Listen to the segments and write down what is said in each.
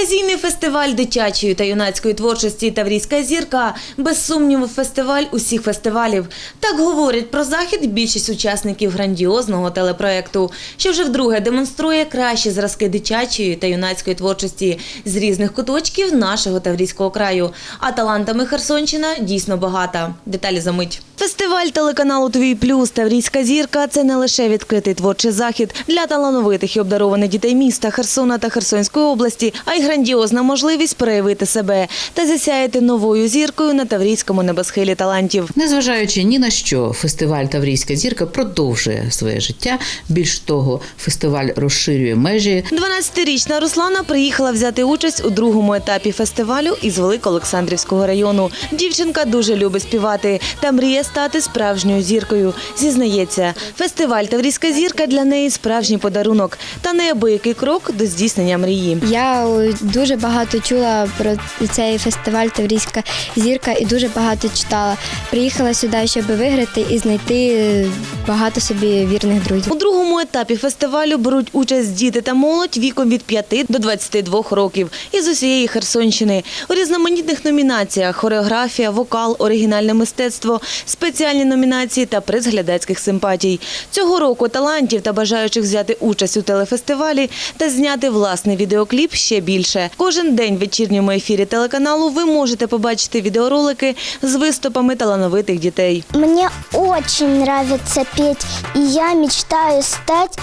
Телевізійний фестиваль дитячої та юнацької творчості Таврійська зірка без сумніву фестиваль усіх фестивалів. Так говорять про захід більшість учасників грандіозного телепроекту, що вже вдруге демонструє кращі зразки дитячої та юнацької творчості з різних куточків нашого Таврійського краю. А талантами Херсонщина дійсно багата. Деталі за мить. Фестиваль телеканалу Твій Плюс Таврійська зірка це не лише відкритий творчий захід для талановитих і обдарованих дітей міста Херсона та Херсонської області, а й грандіозна можливість проявити себе та засяяти новою зіркою на Таврійському небосхилі талантів. Незважаючи ні на що, фестиваль Таврійська зірка продовжує своє життя. Більш того, фестиваль розширює межі. 12-річна Руслана приїхала взяти участь у другому етапі фестивалю із Великоолександрівського району. Дівчинка дуже любить співати та мріє стати справжньою зіркою. Зізнається, фестиваль Таврійська зірка для неї справжній подарунок та неабиякий крок до здійснення мрії. Я дуже багато чула про цей фестиваль Таврійська зірка і дуже багато читала. Приїхала сюди, щоб виграти і знайти е, багато собі вірних друзів. У другому етапі фестивалю беруть участь діти та молодь віком від 5 до 22 років із усієї Херсонщини. У різноманітних номінаціях хореографія, вокал, оригінальне мистецтво, спеціальні номінації та приз глядацьких симпатій. Цього року талантів та бажаючих взяти участь у телефестивалі та зняти власний відеокліп ще більше. Кожен день в вечірньому ефірі телеканалу ви можете побачити відеоролики з виступами талановитих дітей. Мне очень нравится петь, и я мечтаю стать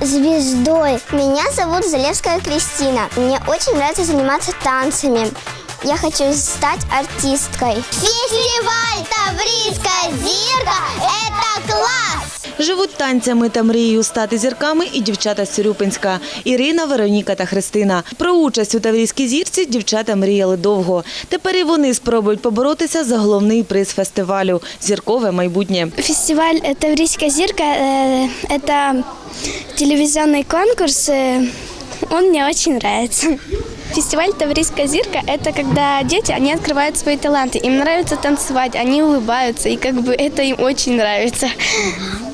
звездой. Меня зовут Залевская Кристина. Мне очень нравится заниматься танцами. Я хочу стать артисткой. Фестиваль Таврийская зирка – это класс! Живуть танцями та мрією стати зірками і дівчата з Цюрюпинська – Ірина, Вероніка та Христина. Про участь у Таврійській зірці дівчата мріяли довго. Тепер і вони спробують поборотися за головний приз фестивалю – зіркове майбутнє. Фестиваль э, Таврийская зирка э, – это телевизионный конкурс. э, Он мне очень нравится. Фестиваль Таврийская зирка – это когда дети, они открывают свои таланты. Им нравится танцевать, они улыбаются, и как бы это им очень нравится.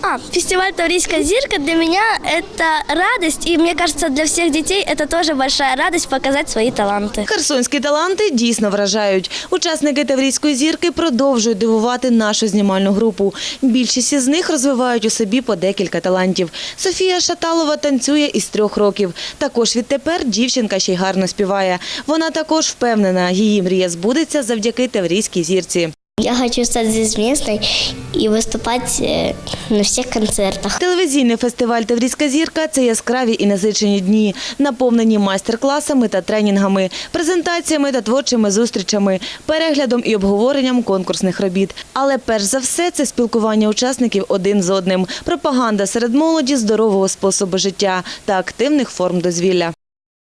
А, фестиваль Таврийская зирка для меня – это радость, и мне кажется, для всех детей это тоже большая радость показать свои таланты. Херсонські таланти дійсно вражають. Учасники Таврійської зірки продовжують дивувати нашу знімальну групу. Більшість із них розвивають у собі по декілька талантів. Софія Шаталова танцює із трьох років. Також відтепер дівчинка ще й гарно співає. Вона також впевнена, її мрія збудеться завдяки Таврійській зірці. Я хочу стать звездой и выступать э, на всех концертах. Телевізійний фестиваль Таврійська зірка це яскраві і насичені дні, наповнені майстер-класами та тренінгами, презентаціями та творчими зустрічами, переглядом і обговоренням конкурсних робіт. Але перш за все це спілкування учасників один з одним, пропаганда серед молоді здорового способу життя та активних форм дозвілля.